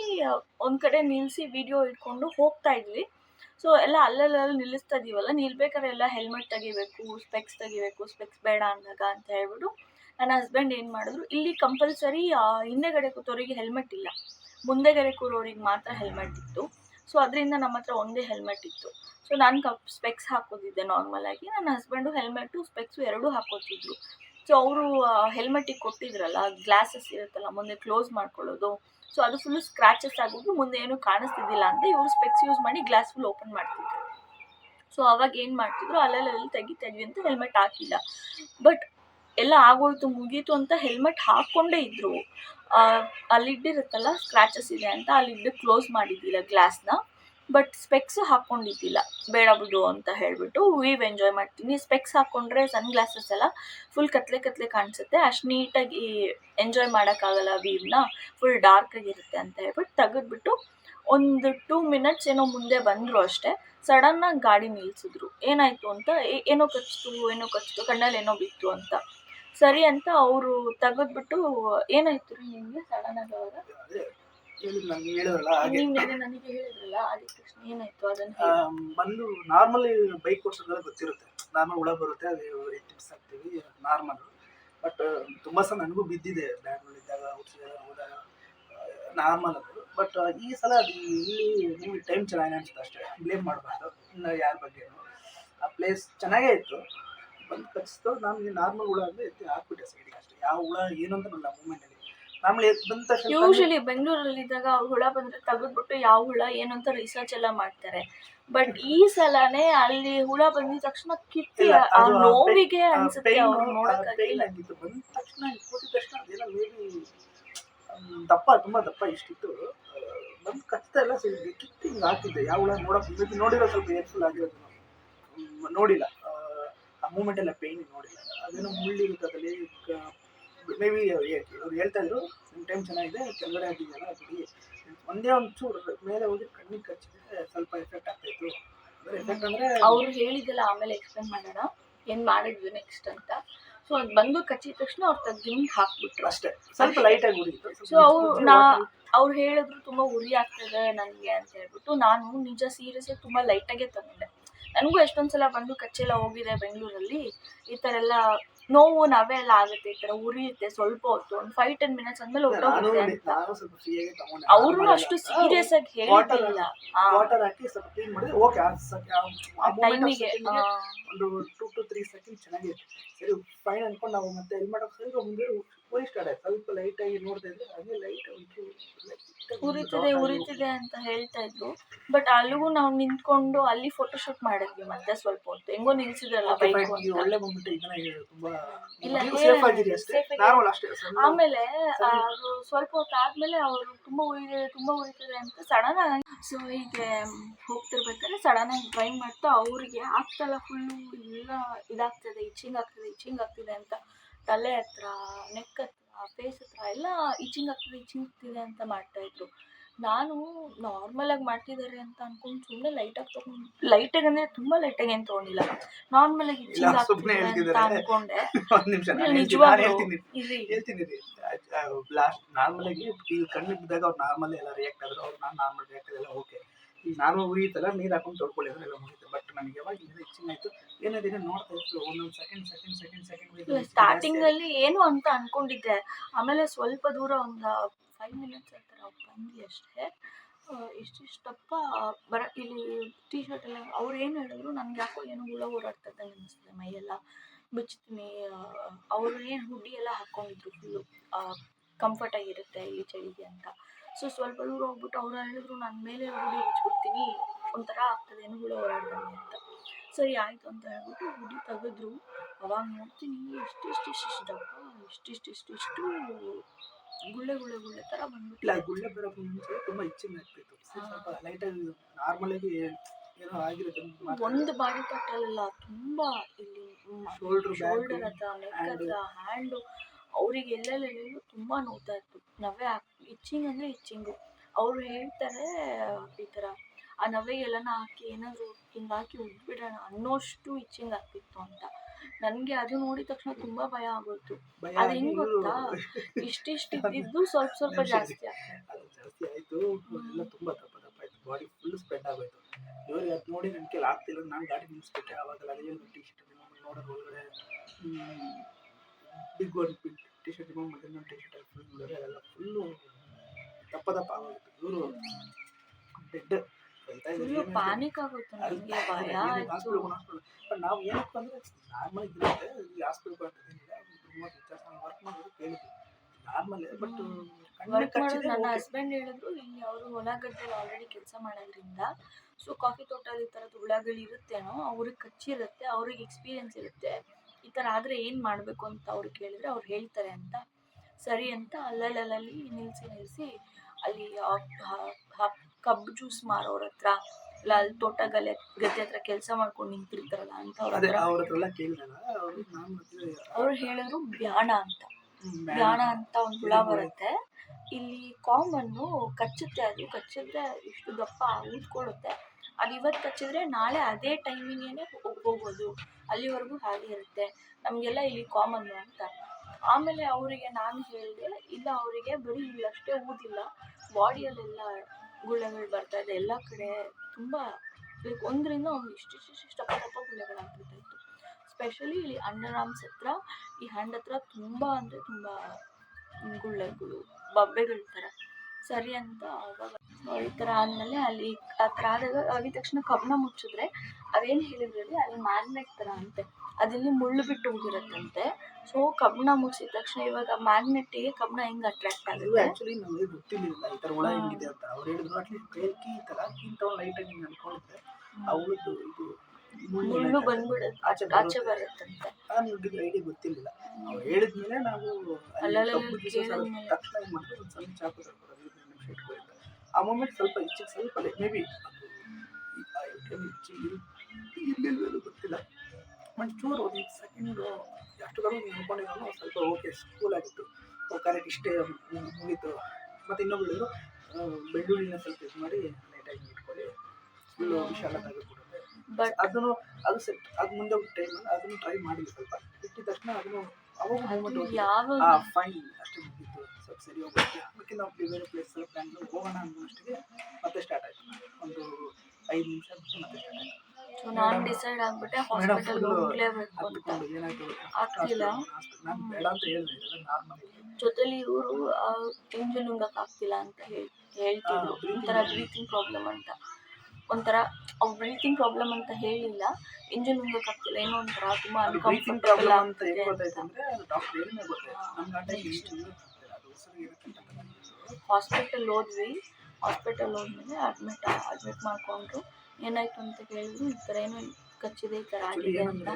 ಒಂದು ಕಡೆ ನಿಲ್ಲಿಸಿ ವಿಡಿಯೋ ಇಟ್ಕೊಂಡು ಹೋಗ್ತಾ ಇದ್ವಿ. ಸೊ ಎಲ್ಲ ಅಲ್ಲಲ್ಲಲ್ಲಿ ನಿಲ್ಲಿಸ್ತಾ ಇದೀವಲ್ಲ, ನಿಲ್ಬೇಕಾದ್ರೆ ಎಲ್ಲ ಹೆಲ್ಮೆಟ್ ತೆಗಿಬೇಕು ಸ್ಪೆಕ್ಸ್ ತೆಗಿಬೇಕು ಸ್ಪೆಕ್ಸ್ ಬೇಡ ಅಂದಾಗ ಅಂತ ಹೇಳ್ಬಿಟ್ಟು ನನ್ನ ಹಸ್ಬೆಂಡ್ ಏನು ಮಾಡಿದ್ರು, ಇಲ್ಲಿ ಕಂಪಲ್ಸರಿ ಹಿಂದೆಗಡೆ ಕೂತೋರಿಗೆ ಹೆಲ್ಮೆಟ್ ಇಲ್ಲ. ಮುಂದೆಗಡೆ ಕೂರೋರಿಗೆ ಮಾತ್ರ ಹೆಲ್ಮೆಟ್ ಇತ್ತು. ಸೊ ಅದರಿಂದ ನಮ್ಮ ಹತ್ರ ಒಂದೇ ಹೆಲ್ಮೆಟ್ ಇತ್ತು. ಸೊ ನಾನು ಕಪ್ ಸ್ಪೆಕ್ಸ್ ಹಾಕೋದಿದ್ದೆ ನಾರ್ಮಲಾಗಿ ನನ್ನ ಹಸ್ಬೆಂಡು ಹೆಲ್ಮೆಟು ಸ್ಪೆಕ್ಸು ಎರಡೂ ಹಾಕೋತಿದ್ರು. ಸೊ ಅವರು ಹೆಲ್ಮೆಟಿಗೆ ಕೊಟ್ಟಿದ್ರಲ್ಲ ಗ್ಲಾಸಸ್ ಇರುತ್ತಲ್ಲ, ಮುಂದೆ ಕ್ಲೋಸ್ ಮಾಡ್ಕೊಳ್ಳೋದು. ಸೊ ಅದು ಫುಲ್ಲು ಸ್ಕ್ರಾಚಸ್ ಆಗೋದು, ಮುಂದೆ ಏನು ಕಾಣಿಸ್ತಿದ್ದಿಲ್ಲ ಅಂತ ಇವರು ಸ್ಪೆಕ್ಸ್ ಯೂಸ್ ಮಾಡಿ ಗ್ಲಾಸ್ ಫುಲ್ ಓಪನ್ ಮಾಡ್ತಿದ್ರು. ಸೊ ಅವಾಗ ಏನು ಮಾಡ್ತಿದ್ರು? ಅಲ್ಲಲ್ಲಿ ತೆಗಿತಾ ಇದ್ವಿ ಅಂತ ಹೆಲ್ಮೆಟ್ ಹಾಕಿಲ್ಲ. ಬಟ್ ಎಲ್ಲ ಆಗೋಯ್ತು, ಮುಗೀತು ಅಂತ ಹೆಲ್ಮೆಟ್ ಹಾಕ್ಕೊಂಡೇ ಇದ್ರು. ಅಲ್ಲಿಡ್ಡಿರುತ್ತಲ್ಲ ಸ್ಕ್ರಾಚಸ್ ಇದೆ ಅಂತ ಅಲ್ಲಿಡ್ಡು ಕ್ಲೋಸ್ ಮಾಡಿದ್ದಿಲ್ಲ ಗ್ಲಾಸ್ನ ಬಟ್ ಸ್ಪೆಕ್ಸ್ ಹಾಕ್ಕೊಂಡಿದ್ದಿಲ್ಲ ಬೇಡ ಬಿಡು ಅಂತ ಹೇಳಿಬಿಟ್ಟು ವೀವ್ ಎಂಜಾಯ್ ಮಾಡ್ತೀನಿ. ಸ್ಪೆಕ್ಸ್ ಹಾಕ್ಕೊಂಡ್ರೆ ಸನ್ ಗ್ಲಾಸಸ್ ಎಲ್ಲ ಫುಲ್ ಕತ್ಲೆ ಕತ್ಲೆ ಕಾಣಿಸುತ್ತೆ. ಅಷ್ಟು ನೀಟಾಗಿ ಎಂಜಾಯ್ ಮಾಡೋಕ್ಕಾಗಲ್ಲ ವೀವ್ನ ಫುಲ್ ಡಾರ್ಕ್ ಆಗಿರುತ್ತೆ ಅಂತ ಹೇಳ್ಬಿಟ್ಟು ತೆಗೆದ್ಬಿಟ್ಟು ಒಂದು ಟೂ ಮಿನಿಟ್ಸ್ ಏನೋ ಮುಂದೆ ಬಂದರು ಅಷ್ಟೇ. ಸಡನ್ನಾಗಿ ಗಾಡಿ ನಿಲ್ಲಿಸಿದ್ರು ಏನಾಯಿತು ಅಂತ ಏನೋ ಕಚ್ಚಿತು ಏನೋ ಕಚ್ಚಿತು, ಕಣ್ಣಲ್ಲಿ ಏನೋ ಬಿತ್ತು ಅಂತ. ಸರಿ ಅಂತ ಅವರು ತೆಗೆದ್ಬಿಟ್ಟು ಏನಾಯ್ತು ರೀ ನಿಮಗೆ? ಸಡನ್ನಾಗಿ ಅವಾಗ? ಹೇಳಿದ್ರಲ್ಲ ಹಾಗೆ. ನೀವು ನೆನ್ನೆ ನನಗೆ ಹೇಳಿದ್ರಲ್ಲ ಆದಿ ತಕ್ಷಣ ಏನಾಯ್ತು ಅದನ್ನ ಆ, ಬಂದು ನಾರ್ಮಲಿ ಬೈಕ್ ಓಡಿಸೋದ್ರಲ್ಲಿ ಗೊತ್ತಿರುತ್ತೆ. ನಾರ್ಮಲ್ ಹುಳ ಬರುತ್ತೆ ಅದು ಟಿಪ್ಸ್ ಹಾಕ್ತೀವಿ ನಾರ್ಮಲ್. ಬಟ್ ತುಂಬ ಸಲ ನನಗೂ ಬಿದ್ದಿದೆ ಬ್ಯಾಗ್ಗಳಿದ್ದಾಗ ಓಡಿಸಿದಾಗ ಹೋದಾಗ ನಾರ್ಮಲ್ ಅದು. ಬಟ್ ಈ ಸಲ ಅದು ಇಲ್ಲಿ ನಿಮಗೆ ಟೈಮ್ ಚೆನ್ನಾಗಿ ಅನಿಸುತ್ತೆ ಅಷ್ಟೇ. ಬ್ಲೇಮ್ ಮಾಡಬಾರ್ದು. ಇನ್ನು ಯಾರ ಬಗ್ಗೆ ಆ ಪ್ಲೇಸ್ ಚೆನ್ನಾಗೇ ಇತ್ತು. ಬಂದು ಕಚ್ಚಿತು ನಾನು ನಾರ್ಮಲ್ ಹುಳ ಅಂದರೆ ಎತ್ತಿ ಹಾಕ್ಬಿಟ್ಟೆ ಸೈಡಿಗೆ ಅಷ್ಟೇ. ಯಾವ ಹುಳ ಏನು ಅಂತ ನನ್ನ ಮೂಮೆಂಟಲ್ಲಿ ನಾರ್ಮಲ್ ಬಂದ ತಕ್ಷಣ ಯೂಶಲಿ ಬೆಂಗಳೂರಲ್ಲಿ ಇದ್ದಾಗ ಹುಳ ಬಂದ್ರೆ ತೆಗೆದ್ಬಿಟ್ಟು ಯಾವ ಹುಳ ಏನು ಅಂತ ರಿಸರ್ಚ್ ಎಲ್ಲ ಮಾಡ್ತಾರೆ. ಬಟ್ ಈ ಸಲನೇ ಅಲ್ಲಿ ಹುಳ ಬಂದಿದ ತಕ್ಷಣ ಕಿತ್ತಿ ಇಲ್ಲ, ಆ ಅದು ಆ ನೋವಿಗೆ ಆ ಅನ್ಸುತ್ತೆ pain- ಅವ್ರು ನೋಡಕ್ಕಾಗಿಲ್ಲ ಬಂದ ತಕ್ಷಣ ಇಲ್ಲಿ ಕೂತಿದ ತಕ್ಷಣ ಅದೇನೋ ದಪ್ಪ ತುಂಬಾ ದಪ್ಪ ಇಷ್ಟಿತ್ತು. ಆ, ಬಂದು ಕಚ್ತಾ ಎಲ್ಲ ಸರಿ ಕಿತ್ತು ಹಿಂಗ್ ಹಾಕಿದ್ದೆ. ಯಾವ ಹುಳ ನೋಡಕ್ maybe ನೋಡಿರೋ ಸ್ವಲ್ಪ ಏರ್ಫುಲ್ ಆಗಿರೋದು. ಹ್ಮ್, ನೋಡಿಲ್ಲ. ಆ, ಆ ಮೂಮೆಂಟ್ ಎಲ್ಲ ಪೇನ್ ನೋಡಿಲ್ಲ. ಅದೇನೋ ಮುಳ್ಳಿರುತ್ತೆ ಅದ್ರಲ್ಲಿ ಮೇಬಿ ಅವ್ರು ಹೇಳ್ತಾ ಇದ್ರು ಸಮ್ ಟೈಮ್ ಚೆನ್ನಾಗಿದೆ ಕೆಳಗಡೆ ಆಗಿದೆಯಲ್ಲ ಬಿಡಿ. ಒಂದೇ ಒಂದು ಚೂರು ಮೇಲೆ ಹೋಗಿ ಕಣ್ಣಿಗೆ ಕಚ್ಚಿದ್ರೆ ಸ್ವಲ್ಪ ಎಫೆಕ್ಟ್ ಆಗ್ತಾಯಿತ್ತು. ಅಂದ್ರೆ ಎಫೆಕ್ಟ್ ಅಂದರೆ ಅವ್ರು ಹೇಳಿದ್ದೆಲ್ಲ ಆಮೇಲೆ ಎಕ್ಸ್ಪ್ಲೇನ್ ಮಾಡೋಣ ಏನು ಮಾಡಿದ್ವಿ ನೆಕ್ಸ್ಟ್ ಅಂತ. ಸೊ ಅದು ಬಂದು ಕಚ್ಚಿದ ತಕ್ಷಣ ಅವ್ರು ತಗ್ಗಿಂಗ್ ಹಾಕ್ಬಿಟ್ರು. ಅಷ್ಟೇ ಸ್ವಲ್ಪ ಲೈಟ್ ಆಗಿ ಉರಿಯಿತು. ಸೊ ಅವ್ರು ನಾ ಅವ್ರು ಹೇಳಿದ್ರು ತುಂಬಾ ಉರಿ ಆಗ್ತದೆ ನನಗೆ ಅಂತ ಹೇಳ್ಬಿಟ್ಟು ನಾನು ನಿಜ ಸೀರಿಯಸ್ ತುಂಬಾ ಲೈಟಾಗೆ ತಗೊಂಡೆ. ನನಗೂ ಎಷ್ಟೊಂದು ಸಲ ಬಂದು ಕಚ್ಚೆಲ್ಲ ಹೋಗಿದೆ ಬೆಂಗಳೂರಲ್ಲಿ ಈ ಥರ ಎಲ್ಲ ನೋವು ನಾವೇ ಎಲ್ಲ ಆಗುತ್ತೆ ಈ ತರ ಉರಿಯುತ್ತೆ ಸ್ವಲ್ಪ ಹೊತ್ತು. ಒಂದು ಫೈವ್ ಟೆನ್ ಮಿನಿಟ್ಸ್ ಅಂದ್ಮೇಲೆ ಹೊಟ್ಟೋಗುತ್ತೆ ಅಂತ. ಅವ್ರು ಅಷ್ಟು ಸೀರಿಯಸ್ ಆಗಿ ಹೇಳ್ತಿಲ್ಲ ವಾಟರ್ ಹಾಕಿ ಸ್ವಲ್ಪ ಕ್ಲೀನ್ ಮಾಡಿದ್ರೆ ಓಕೆ ಟೈಮಿಗೆ ಒಂದು ಟೂ ಟು ತ್ರೀ ಸೆಕೆಂಡ್ ಚೆನ್ನಾಗಿರುತ್ತೆ. ಸರಿ ಫೈನ್ ಅನ್ಕೊಂಡು ನಾವು ಮತ್ತೆ ಮಾಡೋಕೆ ಸರಿ ಮುಂದೆ ಉರಿ ಸ್ಟಾರ್ಟ್ ಆಯ್ತು. ಸ್ವಲ್ಪ ಲೈಟ್ ಆಗಿ ನೋಡ್ತಾ ಇದ್ರೆ ಹಾಗೆ ಲೈಟ್ ಉರಿತಿದೆ ಉರಿತಿದೆ ಅಂತ ಹೇಳ್ತಾ ಇದ್ರು. ಬಟ್ ಅಲ್ಲಿಗೂ ನಾವು ನಿಂತ್ಕೊಂಡು ಅಲ್ಲಿ ಫೋಟೋಶೂಟ್ ಮಾಡಿದ್ವಿ ಮತ್ತೆ ಸ್ವಲ್ಪ ಹೊತ್ತು. ಹೆಂಗೋ ನಿಲ್ಸಿದ್ರಲ್ಲ ಬೈಕ್ ಒಳ್ಳೆ ಬಂದ್ಬಿಟ್ಟು ಇದನ್ನ ತುಂಬಾ ಇಲ್ಲ, ಸೇಫ್ ಹೇಳೋಣ, ಆಗಿರಿ ಅಷ್ಟೇ. ನಾರ್ಮಲ್ ಅಷ್ಟೇ ಆಮೇಲೆ. ಅದು ಸ್ವಲ್ಪ ಹೊತ್ತು ಆದ್ಮೇಲೆ ಅವರು ತುಂಬಾ ಉರಿದೆ ತುಂಬಾ ಉರಿತದೆ ಅಂತ ಸಡನ್ ಆಗಿ ಸೊ ಹೀಗೆ ಹೋಗ್ತಿರ್ಬೇಕಾದ್ರೆ ಸಡನ್ ಆಗಿ ಡ್ರೈ ಮಾಡ್ತಾ ಅವ್ರಿಗೆ ಆಗ್ತಲ್ಲ ಫುಲ್ಲು ಎಲ್ಲ ಇದಾಗ್ತದೆ ಇಚಿಂಗ್ ಆಗ್ತದೆ ಇಚಿಂಗ್ ಆಗ್ತಿದೆ ಅಂತ. ತಲೆ ಹತ್ರ ನೆಕ್ ಹತ್ರ ಫೇಸ್ ಹತ್ರ ಎಲ್ಲ ಇಚಿಂಗ್ ಆಗ್ತದೆ ಇಚಿಂಗ್ ಆಗ್ತಿದೆ ಅಂತ ಮಾಡ್ತಾ ಇದ್ರು. ನಾನು ನಾರ್ಮಲ್ ಆಗಿ ಮಾಡ್ತಿದ್ದಾರೆ ಅಂತ ಅನ್ಕೊಂಡು ಸುಮ್ಮನೆ ಲೈಟಾಗಿ ತಗೊಂಡು ಲೈಟಾಗಿ ಅಂದ್ರೆ ತುಂಬಾ ಲೈಟಾಗಿ ಏನು ತಗೊಂಡಿಲ್ಲ. ನಾರ್ಮಲ್ ಆಗಿ ಇಲ್ಲ, ಇಚಿಂಗ್ ಸುಮ್ನೆ ಆಗ್ತಿದೆ ಅಂತ ಅನ್ಕೊಂಡೆ. ಒಂದ್ ನಿಮಿಷ ನಾನು ಹೇಳ್ತೀನಿ, ಲಾಸ್ಟ್ ನಾರ್ಮಲ್ ಆಗಿ ಈಗ ಕಣ್ಣು ಬಿದ್ದಾಗ ಅವ್ರು ನಾರ್ಮಲ್ ಎಲ್ಲ ರಿಯಾಕ್ಟ್ ಆದ್ರು ಅವ್ರು ನಾನು ನಾರ್ಮಲ್ ರಿಯಾಕ್ಟ್ ಎಲ್ಲ ಓಕೆ ಈಗ ನಾನು ಉರಿಯುತ್ತಲ್ಲ ನೀರು ಹಾಕೊಂಡು ತೊಳ್ಕೊಳ್ಳಿ ಅಂದ್ರೆ ಎಲ್ಲ ಮುಗಿತು ಬಟ್ ನನಗೆ ಯಾವಾಗ ಹೆಚ್ಚಿನ ಆಯ್ತು ಏನಾದಿದೆ ನೋಡ್ತಾ ಇತ್ತು ಒಂದೊಂದು second second second second starting ಅಲ್ಲಿ ಏನು ಅಂತ ಅನ್ಕೊಂಡಿದ್ದೆ. ಆಮೇಲೆ ಸ್ವಲ್ಪ ದೂರ ಒಂದು ಫೈವ್ ಮಿನಿಟ್ಸ್ ಹತ್ರ ಬಂದು ಅಷ್ಟೇ. ಇಷ್ಟಿಷ್ಟಪ್ಪ ಬರ, ಇಲ್ಲಿ ಟೀ ಶರ್ಟ್ ಎಲ್ಲ ಅವ್ರು ಏನು ಹೇಳಿದ್ರು, ನನಗೆ ಯಾಕೋ ಏನು ಹುಳ ಓಡಾಡ್ತದೆ ಅನಿಸ್ತದೆ ಮೈಯೆಲ್ಲ. ಬಿಚ್ತೀನಿ ಅವರು ಏನು ಹುಡ್ಡಿ ಎಲ್ಲ ಹಾಕ್ಕೊಂಡಿದ್ರು ಫುಲ್ಲು ಕಂಫರ್ಟ್ ಆಗಿರುತ್ತೆ ಇಲ್ಲಿ ಚಳಿಗೆ ಅಂತ. ಸೊ ಸ್ವಲ್ಪ ದೂರ ಹೋಗ್ಬಿಟ್ಟು ಅವ್ರು ಹೇಳಿದ್ರು ನನ್ನ ಮೇಲೆ ಹುಡಿ ಬಿಚ್ಬಿಡ್ತೀನಿ. ಒಂಥರ ಆಗ್ತದೆ, ಏನು ಹುಳ ಓಡಾಡ್ತದೆ ಅಂತ. ಸರಿ, ಆಯಿತು ಅಂತ ಹೇಳ್ಬಿಟ್ಟು ಹುಡಿ ತೆಗೆದ್ರು. ಅವಾಗ ನೋಡ್ತೀನಿ ಎಷ್ಟಿಷ್ಟು ಇಷ್ಟಿಷ್ಟು ದಪ್ಪ ಇಷ್ಟಿಷ್ಟು ಗುಳ್ಳೆ ಗುಳ್ಳೆ ತರ ಬಂದ್ಬಿಟ್ಟು ಇಲ್ಲ ಗುಳ್ಳೆ ಬರೋಕೆ ಮುಂಚೆ ತುಂಬಾ ಇಚ್ಚಿಂಗ್ ಆಗ್ತಿತ್ತು. ಸ್ವಲ್ಪ ಲೈಟಾಗಿ ನಾರ್ಮಲ್ ಆಗಿ ಏನೋ ಆಗಿರುತ್ತೆ ಒಂದು ಬಾಡಿ ಪಾರ್ಟಲ್ಲ ತುಂಬಾ ಇಲ್ಲಿ ಶೋಲ್ಡರ್ ಶೋಲ್ಡರ್ ಹತ್ರ ನೆಕ್ ಹತ್ರ ಹ್ಯಾಂಡು ಅವ್ರಿಗೆ ಎಲ್ಲೆಲ್ಲೆಲ್ಲೂ ತುಂಬಾ ನೋಡ್ತಾ ಇತ್ತು. ನವೆ ಇಚ್ಚಿಂಗ್ ಅಂದ್ರೆ ಇಚ್ಚಿಂಗು ಅವ್ರು ಹೇಳ್ತಾರೆ ಈ ಥರ ಆ ನವೆಗೆಲ್ಲನ ಹಾಕಿ ಏನಾದ್ರು ಹಿಂಗೆ ಹಾಕಿ ಉಜ್ಬಿಡೋಣ ಅನ್ನೋಷ್ಟು ಇಚ್ಚಿಂಗ್ ಆಗ್ತಿತ್ತು ಅಂತ. ನನಗೆ ಅದು ನೋಡಿದ ತಕ್ಷಣ ತುಂಬಾ ಭಯ ಆಗೋಯ್ತು. ಭಯ ಅದು ಹೆಂಗ್ ಗೊತ್ತಾ? ಇಷ್ಟಿಷ್ಟು ಇದ್ದಿದ್ದು ಸ್ವಲ್ಪ ಸ್ವಲ್ಪ ಜಾಸ್ತಿ ಜಾಸ್ತಿ ಆಯ್ತು. ಎಲ್ಲ ತುಂಬಾ ದಪ್ಪ ದಪ್ಪ ಆಯ್ತು. ಬಾಡಿ ಫುಲ್ ಸ್ಪ್ರೆಡ್ ಆಗೋಯ್ತು. ಇವ್ರಿಗೆ ಅದು ನೋಡಿ ನನ್ನ ಕೈಲಿ ಆಗ್ತಿಲ್ಲ. ನಾನು ಗಾಡಿ ನಿಲ್ಲಿಸ್ಬಿಟ್ಟೆ ಅವಾಗ ಅದೇ ಟಿ ಶರ್ಟ್ ನೋಡೋದು ಒಳಗಡೆ. ಬಿಗ್ ಬಿಗ್ ಟಿ ಶರ್ಟ್ ಮತ್ತೆ ನನ್ನ ಟಿ ಶರ್ಟ್ ಫುಲ್ ನೋಡಿದ್ರೆ ಅದೆಲ್ಲ ಫುಲ್ಲು ದಪ್ಪ ದಪ್ಪ ಆಗೋಗಿತ್ತು ಇವರು ಡೆಡ್ ಫುಲ್ಲು ಪ್ಯಾನಿಕ್ ಆಗುತ್ತೆ ನನಗೆ ಭಯ ಆಯ್ತು. ಬಟ್ ನಾವು ಏನಪ್ಪ ಅಂದ್ರೆ ನಾರ್ಮಲ್ ಇರುತ್ತೆ ಈ ಹಾಸ್ಪಿಟಲ್ ಮೂವತ್ತು ವ್ಯತ್ಯಾಸ ವರ್ಕ್ ಮಾಡೋದು ಕೇಳಿದ್ವಿ. ನಾರ್ಮಲ್ ಬಟ್ ವರ್ಕ್ ಮಾಡೋದು ನನ್ನ ಹಸ್ಬೆಂಡ್ ಹೇಳಿದ್ರು ಇಲ್ಲಿ ಅವರು ಹೊಲ ಗದ್ದೆಲಿ ಆಲ್ರೆಡಿ ಕೆಲಸ ಮಾಡೋದ್ರಿಂದ. ಸೊ ಕಾಫಿ ತೋಟದಲ್ಲಿ ಈ ಥರದ್ದು ಹುಳಗಳು ಇರುತ್ತೇನೋ ಅವ್ರಿಗೆ ಕಚ್ಚಿರುತ್ತೆ ಅವ್ರಿಗೆ ಎಕ್ಸ್ಪೀರಿಯನ್ಸ್ ಇರುತ್ತೆ. ಈ ಥರ ಆದರೆ ಏನು ಮಾಡಬೇಕು ಅಂತ ಅವ್ರು ಕೇಳಿದ್ರೆ ಅವ್ರು ಹೇಳ್ತಾರೆ ಅಂತ. ಸರಿ ಅಂತ ಅಲ್ಲಲ್ಲಲ್ಲಿ ನಿಲ್ಲಿಸಿ ನಿಲ್ಲಿಸಿ ಅಲ್ಲಿ ಕಬ್ಬು ಜ್ಯೂಸ್ ಮಾರೋರ ಹತ್ರ ಇಲ್ಲ ಅಲ್ಲಿ ತೋಟ ಗಲೆ ಗದ್ದೆ ಹತ್ರ ಕೆಲಸ ಮಾಡ್ಕೊಂಡು ನಿಂತಿರ್ತಾರಲ್ಲ ಅಂತ ಅವ್ರ ಅದೇ ಹತ್ರ ಅವ್ರ ಹತ್ರ ಎಲ್ಲ ಕೇಳಿದಾಗ ಅವರು ನಾನು ಮತ್ತೆ ಅವ್ರು ಹೇಳಿದ್ರು ಬ್ಯಾಣ ಅಂತ. ಬ್ಯಾಣ. ಅಂತ ಒಂದು ಹುಳ ಬರುತ್ತೆ. ಇಲ್ಲಿ ಕಾಮನ್ನು ಕಚ್ಚುತ್ತೆ ಅದು. ಕಚ್ಚಿದ್ರೆ ಇಷ್ಟು ದಪ್ಪ ಊದ್ಕೊಳ್ಳುತ್ತೆ. ಅದು ಇವತ್ತು ಕಚ್ಚಿದ್ರೆ ನಾಳೆ ಅದೇ ಟೈಮಿಂಗೇನೆ ಹೋಗ್ಬೋದು. ಅಲ್ಲಿವರೆಗೂ ಹಾಗೆ ಇರುತ್ತೆ. ನಮಗೆಲ್ಲ ಇಲ್ಲಿ ಕಾಮನ್ನು ಅಂತ. ಆಮೇಲೆ ಅವರಿಗೆ ನಾನು ಹೇಳಿದೆ ಇಲ್ಲ ಅವರಿಗೆ ಬರೀ ಇಲ್ಲಷ್ಟೇ ಊದಿಲ್ಲ. ಬಾಡಿಯಲ್ಲೆಲ್ಲ ಗುಳ್ಳೆಗಳು ಬರ್ತಾ ಇದೆ, ಎಲ್ಲ ಕಡೆ ತುಂಬ ಲೈಕ್ ಒಂದರಿಂದ ಒಂದು ಇಷ್ಟಿಷ್ಟಿಷ್ಟು ಅಪ್ಪ ಗುಳ್ಳೆಗಳು ಆಗ್ಬಿಡ್ತಾ ಇತ್ತು. ಸ್ಪೆಷಲಿ ಇಲ್ಲಿ ಅಂಡರ್ ಆರ್ಮ್ಸ್ ಹತ್ರ ಈ ಹ್ಯಾಂಡ್ ಹತ್ರ ತುಂಬ ಅಂದರೆ ತುಂಬ ಗುಳ್ಳೆಗಳು, ಬಬ್ಬೆಗಳ ಥರ. ಸರಿ ಅಂತ ಆವಾಗ ಈ ಥರ ಆದಮೇಲೆ ಅಲ್ಲಿ ಆ ಥರ ಆದಾಗ ಆಗಿದ ತಕ್ಷಣ ಕಬ್ಬನ ಮುಚ್ಚಿದ್ರೆ ಅದೇನು ಹೇಳಿದ್ರಲ್ಲಿ ಅಲ್ಲಿ ಮ್ಯಾಗ್ನೆಟ್ ಥರ ಅಂತೆ. ಅದಿಲ್ಲಿ ಮುಳ್ಳು ಬಿಟ್ಟು ಹೋಗಿರತ್ತಂತೆ. ಸೊ ಕಬ್ಬನ ಮುಚ್ಚಿದ ತಕ್ಷಣ ಇವಾಗ ಮ್ಯಾಗ್ನೆಟ್ಟಿಗೆ ಕಬ್ಬನ ಹೆಂಗೆ ಅಟ್ರಾಕ್ಟ್ ಆಗುತ್ತೆ? ಆಕ್ಚುಲಿ ನಮಗೆ ಗೊತ್ತಿರಲಿಲ್ಲ. ಈ ತರ ಹುಳ ಹೆಂಗಿದೆ ಅಂತ. ಅವ್ರು ಹೇಳಿದ್ರು ಅಟ್ಲೀಸ್ಟ್ ಕೈಕಿ ಈ ತರ ಇಂಥ ಲೈಟ್ ಆಗಿ ಹಿಂಗೆ ಅನ್ಕೊಂಡಿದ್ದೆ ಅವಳದ್ದು ಇದು ಮುಳ್ಳು ಬಂದ್ಬಿಡುತ್ತೆ. ಆಚೆ ಆಚೆ ಬರುತ್ತಂತೆ. ನಮಗೆ ಐಡಿಯಾ ಗೊತ್ತಿರಲಿಲ್ಲ. ಅವ್ರು ಹೇಳಿದ್ಮೇಲೆ ನಾವು ತಕ್ಷಣ ಏನು ಮಾಡಿದ್ರು ಒಂದು ಸಣ್ಣ ಚಾಕು ಐದು ನಿಮಿಷ ಇಟ್ಕೊಂಡಿದ್ದೆ ಆ ಮೂಮೆಂಟ್ ಸ್ವಲ್ಪ ಇಚ್ಚಿಗೆ ಸ್ವಲ್ಪ ಮೇ ಬಿ ಇರ್ಲಿಲ್ವೇನೋ ಗೊತ್ತಿಲ್ಲ. ಒಂಚೂರು ಒಂದು ಸೆಕೆಂಡು ಎಷ್ಟು ತಗೊಂಡು ಅನ್ಕೊಂಡಿದ್ದಾನು ಸ್ವಲ್ಪ ಓಕೆ ಕೂಲ್ ಆಗಿತ್ತು. ಕರೆಕ್ಟ್ ಇಷ್ಟೇ ಮುಗೀತು. ಮತ್ತು ಇನ್ನೊಬ್ರು ಆ, ಬೆಳ್ಳುಳ್ಳಿನ ಸ್ವಲ್ಪ ಇದು ಮಾಡಿ ಲೈಟಾಗಿ ಇಟ್ಕೊಳ್ಳಿ ಫುಲ್ಲು ವಿಶಾಲ ಆಗಿಬಿಡುತ್ತೆ ಬಟ್ ಅದನ್ನು ಅದು ಸೆಟ್ ಅದು ಮುಂದೆ ಟೈಮ್ ಅದನ್ನು ಟ್ರೈ ಮಾಡಿ ಸ್ವಲ್ಪ. ಬಿಟ್ಟಿದ ತಕ್ಷಣ ಅದನ್ನು ಅವಾಗ ಮೂಮೆಂಟ್ ಫೈನ್ ಅಷ್ಟೇ ಸರಿ ಹೋಗ್ಬೇಕು. ಅದಕ್ಕೆ ನಾವು ಬೇರೆ ಪ್ಲೇಸ್ ಪ್ಲ್ಯಾನ್ ಹೋಗೋಣ ಅನ್ನೋಷ್ಟಿಗೆ ಮತ್ತೆ ಸ್ಟಾರ್ಟ್ ಆಯ್ತು. ಒಂದು ಐದು ನಿಮಿಷ ಬಿಟ್ಟು ಮತ್ತೆ ಸ್ಟಾರ್ಟ್ ಆಯ್ತು. ನಾನು ಡಿಸೈಡ್ ಆಗ್ಬಿಟ್ಟೆ ಹಾಸ್ಪಿಟಲ್ ಹೋಗ್ಲೇಬೇಕು ಅಂತ. ಆಗ್ತಿಲ್ಲ. ನಾನು ಬೇಡ ಅಂತ ಹೇಳಿದೆ ಇದೆಲ್ಲ ನಾರ್ಮಲ್ ಜೊತೆಲಿ ಇವರು ಇಂಜಿನ್ ನುಂಗಕ್ ಆಗ್ತಿಲ್ಲ ಅಂತ ಹೇಳಿ ಹೇಳ್ತಿದ್ರು. ಒಂಥರ ಬ್ರೀತಿಂಗ್ ಪ್ರಾಬ್ಲಮ್ ಅಂತ. ಒಂಥರ ಬ್ರೀತಿಂಗ್ ಪ್ರಾಬ್ಲಮ್ ಅಂತ ಹೇಳಿಲ್ಲ. ಇಂಜಿನ್ ನುಂಗಕ್ ಆಗ್ತಿಲ್ಲ. ಏನೋ ಒಂಥರ ತುಂಬಾ ಅನ್ಕಂಫರ್ಟಬಲ್ ಪ್ರಾಬ್ಲಮ್ ಅಂತ ಗೊತ್ತಾಯ್ತು. ಡಾಕ್ಟರ್ ಹೇಳಿದ್ಮೇಲೆ ಗೊತ್ತಾಯ್ತು ನಮ್ಮ ಗಂಟೆ ಅದು ಹೆಸರು ಹಾಸ್ಪಿಟಲ್ ಹೋದ್ವಿ ಹಾಸ್ಪಿಟಲ್ ಹೋದ್ಮೇಲೆ ಅಡ್ಮಿಟ್ ಅಡ್ಮಿಟ್ ಮಾಡಿಕೊಂಡ್ರು. ಏನಾಯ್ತು ಅಂತ ಕೇಳಿದ್ರು ಈ ಥರ ಏನೋ ಕಚ್ಚಿದೆ ಈ ಥರ ಆಗಿದೆ ಅಂತ.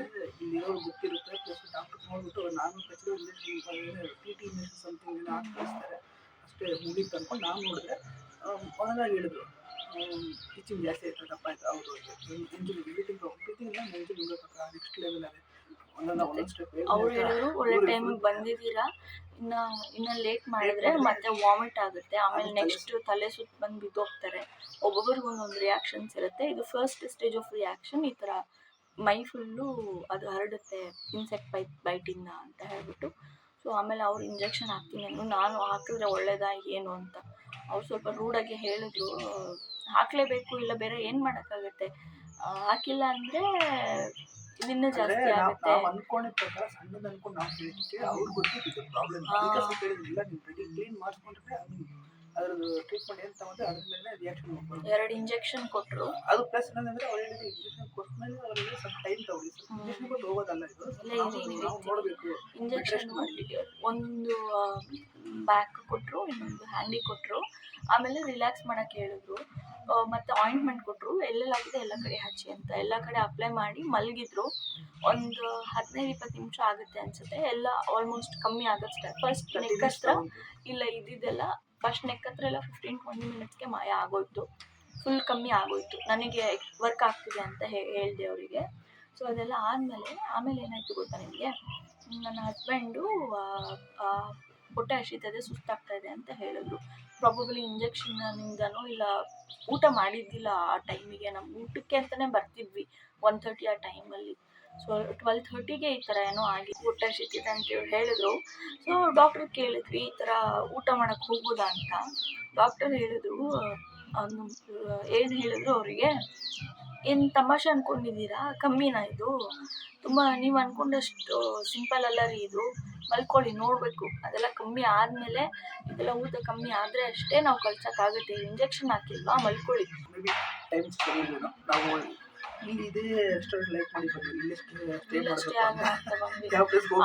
ಇಲ್ಲಿರೋರು ಗೊತ್ತಿರುತ್ತೆ ಪ್ಲಸ್ ಡಾಕ್ಟರ್ ನೋಡ್ಬಿಟ್ಟು ನಾನು ಕಚ್ಚಿದೆ ಟಿ ಟಿ ಸಮಥಿಂಗ್ ಹಾಕಿ ಕಳಿಸ್ತಾರೆ. ಅಷ್ಟೇ ಮುಗೀತು ನಾನು ನೋಡಿದ್ರೆ ಒಂದೊಂದಾಗಿ ಹೇಳಿದ್ರು. ಟೀಚಿಂಗ್ ಜಾಸ್ತಿ ಆಯ್ತು ತಪ್ಪಾಯ್ತು ಹೌದು ಇಂಜಿನ್ ಬ್ರೀತಿಂಗ್ ಬ್ರೀತಿಂಗ್ ಇಲ್ಲ ಇಂಜಿನ್ ನೆಕ್ಸ್ಟ್ ಲೆವೆಲ್ ಅದೇ ಅವ್ರು ಹೇಳಿದ್ರು ಒಳ್ಳೆ ಟೈಮಿಗೆ ಬಂದಿದ್ದೀರಾ? ಇನ್ನ ಇನ್ನ ಲೇಟ್ ಮಾಡಿದ್ರೆ ಮತ್ತೆ ವಾಮಿಟ್ ಆಗುತ್ತೆ. ಆಮೇಲೆ ನೆಕ್ಸ್ಟ್ ತಲೆ ಸುತ್ತ ಬಂದು ಬಿದ್ದೋಗ್ತಾರೆ. ಒಬ್ಬೊಬ್ರಿಗೆ ಒಂದೊಂದು ರಿಯಾಕ್ಷನ್ಸ್ ಇರುತ್ತೆ. ಇದು ಫಸ್ಟ್ ಸ್ಟೇಜ್ ಆಫ್ ರಿಯಾಕ್ಷನ್ ಈ ಥರ ಮೈ ಫುಲ್ಲು ಅದು ಹರಡುತ್ತೆ ಇನ್ಸೆಕ್ಟ್ ಬೈಟ್ ಬೈಟಿಂದ ಅಂತ ಹೇಳ್ಬಿಟ್ಟು. ಸೊ ಆಮೇಲೆ ಅವ್ರು ಇಂಜೆಕ್ಷನ್ ಹಾಕ್ತೀನಿ ಅಂದ್ರು. ನಾನು ಹಾಕಿದ್ರೆ ಒಳ್ಳೇದಾ ಏನು ಅಂತ. ಅವ್ರು ಸ್ವಲ್ಪ ರೂಡಾಗಿ ಹೇಳಿದ್ರು. ಹಾಕಲೇಬೇಕು ಇಲ್ಲ ಬೇರೆ ಏನು ಮಾಡೋಕ್ಕಾಗತ್ತೆ? ಹಾಕಿಲ್ಲ ಅಂದರೆ ಇದಿನ್ನೂ ಅಂದ್ರೆ ಜಾಸ್ತಿ ಆಗುತ್ತೆ ನಾವು ಅನ್ಕೊಂಡಿದ್ದ ಪ್ರಕಾರ ಸಣ್ಣದು ಅನ್ಕೊಂಡು ನಾವು ಹೇಳಿದ್ದೆ ಅವ್ರು ಗೊತ್ತಿತ್ತು ಪ್ರಾಬ್ಲಮ್. ಅದಕ್ಕೆ ಸ್ವಲ್ಪ ನೀವು ರೆಡಿ ಕ್ಲೀನ್ ಮಾಡಿಸ್ಕೊಂಡ್ರೆ ಅದ್ರದ್ದು ಟ್ರೀಟ್ಮೆಂಟ್ ಏನು ತಗೊಂಡ್ರೆ ಅದ್ರ ಮೇಲೆ ರಿಯಾಕ್ಷನ್ ಎರಡು ಇಂಜೆಕ್ಷನ್ ಕೊಟ್ಟರು ಅದು ಪ್ಲಸ್ ಏನಂದ್ರೆ ಅವ್ರು ಇಂಜೆಕ್ಷನ್ ಕೊಟ್ಮೇಲೆ ಅವರಿಗೆ ಸ್ವಲ್ಪ ಟೈಮ್ ತಗೊಳ್ಳಿ. ಇಂಜೆಕ್ಷನ್ ಕೊಟ್ಟು ಹೋಗೋದಲ್ಲ ಇದು. ನಾವು-. ನೋಡಬೇಕು. ಇಂಜೆಕ್ಷನ್ ಒಂದು ಬ್ಯಾಕ್ ಕೊಟ್ಟರು ಇನ್ನೊಂದು ಹ್ಯಾಂಡಿ ಕೊಟ್ಟರು ಆಮೇಲೆ ರಿಲ್ಯಾಕ್ಸ್ ಮಾಡೋಕ್ಕೆ ಹೇಳಿದ್ರು. ಮತ್ತು ಆಯಿಂಟ್ಮೆಂಟ್ ಕೊಟ್ಟರು ಎಲ್ಲೆಲ್ಲಾಗಿದೆ? ಎಲ್ಲ ಕಡೆ ಹಚ್ಚಿ ಅಂತ. ಎಲ್ಲ ಕಡೆ ಅಪ್ಲೈ ಮಾಡಿ ಮಲಗಿದ್ರು. ಒಂದು ಹದಿನೈದು ಇಪ್ಪತ್ತು ನಿಮಿಷ ಆಗುತ್ತೆ ಅನ್ಸುತ್ತೆ. ಎಲ್ಲ ಆಲ್ಮೋಸ್ಟ್ ಕಮ್ಮಿ ಆಗುತ್ತೆ. ಫಸ್ಟ್ ನೆಕ್ ಹತ್ರ ಇಲ್ಲ ಇದ್ದಿದ್ದೆಲ್ಲ. ಫಸ್ಟ್ ನೆಕ್ ಹತ್ರ ಎಲ್ಲ ಫಿಫ್ಟೀನ್ ಟ್ವೆಂಟಿ ಮಿನಿಟ್ಸ್ಗೆ ಮಾಯ ಆಗೋಯ್ತು. ಫುಲ್ ಕಮ್ಮಿ ಆಗೋಯ್ತು. ನನಗೆ ವರ್ಕ್ ಆಗ್ತಿದೆ ಅಂತ ಹೇಳಿದೆ ಅವರಿಗೆ. ಸೊ ಅದೆಲ್ಲ ಆದಮೇಲೆ ಆಮೇಲೆ ಏನಾಯಿತು ಗೊತ್ತಾ ನಿಮಗೆ? ನನ್ನ ಹಸ್ಬೆಂಡು ಹೊಟ್ಟೆ ಹಸಿತದೆ ಸುಸ್ತಾಗ್ತಾ ಇದೆ ಅಂತ ಹೇಳಿದ್ರು. ಪ್ರಾಬಬಲಿ ಇಂಜೆಕ್ಷನ್ನಿಂದನೋ ಇಲ್ಲ, ಊಟ ಮಾಡಿದ್ದಿಲ್ಲ ಆ ಟೈಮಿಗೆ ನಮ್ಮ ಊಟಕ್ಕೆ ಅಂತಲೇ ಬರ್ತಿದ್ವಿ ಒನ್ ತರ್ಟಿ ಆ ಟೈಮಲ್ಲಿ ಸೊ ಟ್ವೆಲ್ ಥರ್ಟಿಗೆ ಈ ಥರ ಏನೋ ಆಗಿ ಊಟ ಸಿಕ್ಕಿದೆ ಅಂತೇಳಿ ಹೇಳಿದ್ರು. ಸೊ ಡಾಕ್ಟ್ರ್ ಕೇಳಿದ್ವಿ, ಈ ಥರ ಊಟ ಮಾಡೋಕ್ಕೆ ಹೋಗ್ಬೋದಾ ಅಂತ. ಡಾಕ್ಟರ್ ಹೇಳಿದ್ರು ಏನು ಹೇಳಿದ್ರು ಅವರಿಗೆ ಏನು ತಮಾಷೆ ಅಂದ್ಕೊಂಡಿದ್ದೀರಾ ಕಮ್ಮಿನಾ ಇದು? ತುಂಬ ನೀವು ಅಂದ್ಕೊಂಡಷ್ಟು ಸಿಂಪಲ್ ಅಲ್ಲ ರೀ ಇದು. ಮಲ್ಕೊಳ್ಳಿ ನೋಡಬೇಕು. ಅದೆಲ್ಲ ಕಮ್ಮಿ ಆದಮೇಲೆ ಇದೆಲ್ಲ ಊಟ ಕಮ್ಮಿ ಆದರೆ ಅಷ್ಟೇ ನಾವು ಕಳ್ಸೋಕ್ಕಾಗುತ್ತೆ. ಇಂಜೆಕ್ಷನ್ ಹಾಕಿಲ್ವಾ? ಮಲ್ಕೊಳ್ಳಿ.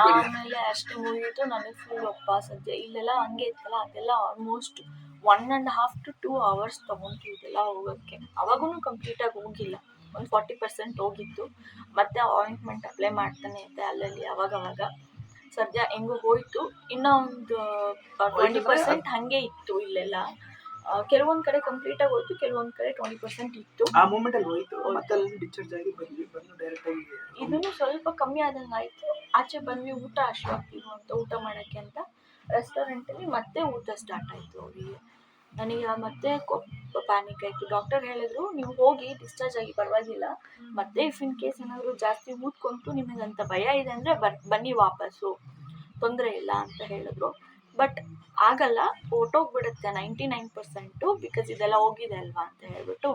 ಆಮೇಲೆ ಅಷ್ಟೇ ಮುಗಿಯಿತು ನನಗೆ ಫುಲ್ ಅಪ್ಪ ಸದ್ಯ ಇಲ್ಲೆಲ್ಲ ಹಂಗೆ ಇತ್ತಲ್ಲ ಅದೆಲ್ಲ almost one and half to two hours ತೊಗೊಂತು ಇದೆಲ್ಲ ಹೋಗೋಕ್ಕೆ. ಅವಾಗೂ ಕಂಪ್ಲೀಟಾಗಿ ಹೋಗಿಲ್ಲ. ಒಂದು ಫಾರ್ಟಿ ಪರ್ಸೆಂಟ್ ಹೋಗಿತ್ತು. ಮತ್ತೆ ಆಯಿಂಟ್ಮೆಂಟ್ ಅಪ್ಲೈ ಮಾಡ್ತಾನೆ ಇದ್ದೆ ಅಲ್ಲಲ್ಲಿ ಅವಾಗವಾಗ. ಸದ್ಯ ಹೆಂಗೋ ಹೋಯ್ತು. ಇನ್ನೂ ಒಂದು ಟ್ವೆಂಟಿ ಪರ್ಸೆಂಟ್ ಹಾಗೆ ಇತ್ತು ಇಲ್ಲೆಲ್ಲ. ಕೆಲವೊಂದು ಕಡೆ ಕಂಪ್ಲೀಟಾಗಿ ಹೋಯ್ತು ಕೆಲವೊಂದು ಕಡೆ ಟ್ವೆಂಟಿ ಪರ್ಸೆಂಟ್ ಇತ್ತು. ಆ ಮೂಮೆಂಟ್ ಅಲ್ಲಿ ಹೋಯ್ತು. ಮತ್ತೆ ಅಲ್ಲಿ ಡಿಸ್ಚಾರ್ಜ್ ಆಗಿ ಬಂದ್ವಿ ಬಂದು ಡೈರೆಕ್ಟ್ ಆಗಿ ಇದನ್ನು ಸ್ವಲ್ಪ ಕಮ್ಮಿ ಆದಂಗೆ ಆಯಿತು. ಆಚೆ ಬಂದ್ವಿ ಊಟ ಅಶ್ವಾಗ್ತಿದ್ವು ಅಂತ ಊಟ ಮಾಡೋಕ್ಕೆ ಅಂತ. ರೆಸ್ಟೋರೆಂಟಲ್ಲಿ ಮತ್ತೆ ಊಟ ಸ್ಟಾರ್ಟ್ ಆಯ್ತು ಅವರಿಗೆ. ನನಗೆ ಮತ್ತೆ ಪ್ಯಾನಿಕ್ ಆಯಿತು. ಡಾಕ್ಟರ್ ಹೇಳಿದ್ರು, ನೀವು ಹೋಗಿ ಡಿಸ್ಚಾರ್ಜ್ ಆಗಿ ಪರವಾಗಿಲ್ಲ. ಮತ್ತೆ ಇಫ್ ಇನ್ ಕೇಸ್ ಏನಾದರೂ ಜಾಸ್ತಿ ಊದ್ಕೊಂತು ಅಂತ ಭಯ ಇದೆ ಅಂದರೆ ಬರ್, ಬನ್ನಿ ವಾಪಸ್ಸು. ತೊಂದರೆ ಇಲ್ಲ ಅಂತ ಹೇಳಿದ್ರು. ಬಟ್ ಆಗಲ್ಲ ಹೊರ್ಟೋಗ್ಬಿಡುತ್ತೆ ನೈಂಟಿ ನೈನ್ ಪರ್ಸೆಂಟು ಬಿಕಾಸ್ ಇದೆಲ್ಲ ಹೋಗಿದೆ ಅಲ್ವಾ ಅಂತ ಹೇಳ್ಬಿಟ್ಟು.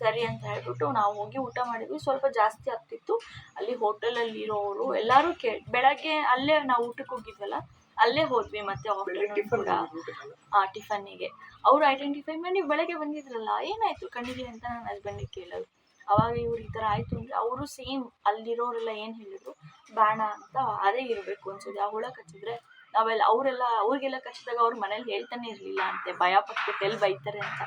ಸರಿ ಅಂತ ಹೇಳ್ಬಿಟ್ಟು ನಾವು ಹೋಗಿ ಊಟ ಮಾಡಿದ್ವಿ. ಸ್ವಲ್ಪ ಜಾಸ್ತಿ ಆಗ್ತಿತ್ತು. ಅಲ್ಲಿ ಹೋಟೆಲಲ್ಲಿ ಇರೋರು ಎಲ್ಲರೂ ಕೇಳಿ, ಬೆಳಗ್ಗೆ ಅಲ್ಲೇ ನಾವು ಊಟಕ್ಕೆ ಹೋಗಿದ್ವಲ್ಲ ಅಲ್ಲೇ ಹೋದ್ವಿ ಮತ್ತೆ ಆಫ್ಟರ್ನೂನ್ ಟಿಫನ್ ಕೂಡ. ಆ ಟಿಫನ್ನಿಗೆ. ಅವ್ರು ಐಡೆಂಟಿಫೈ ಮಾಡಿ ನೀವು ಬೆಳಗ್ಗೆ ಬಂದಿದ್ರಲ್ಲ ಏನಾಯ್ತು ಕಣ್ಣಿಗೆ ಅಂತ ನನ್ನ ಹಸ್ಬೆಂಡಿಗೆ ಕೇಳೋದು. ಅವಾಗ ಇವ್ರು ಈ ಥರ ಆಯಿತು ಅಂದರೆ ಅವರು ಸೇಮ್ ಅಲ್ಲಿರೋರೆಲ್ಲ ಏನು ಹೇಳಿದ್ರು? ಬೇಣ ಅಂತ ಅದೇ ಇರಬೇಕು ಅನ್ಸುತ್ತೆ. ಆ ಹುಳ ಕಚ್ಚಿದ್ರೆ ನಾವೆಲ್ಲ ಅವರೆಲ್ಲ ಅವ್ರಿಗೆಲ್ಲ ಕಚ್ಚಿದಾಗ ಅವ್ರ ಮನೇಲಿ ಹೇಳ್ತಾನೆ ಇರಲಿಲ್ಲ ಅಂತೆ. ಭಯ ಪಟ್ಬಿಟ್ಟು ಎಲ್ಲಿ ಬೈತಾರೆ ಅಂತ.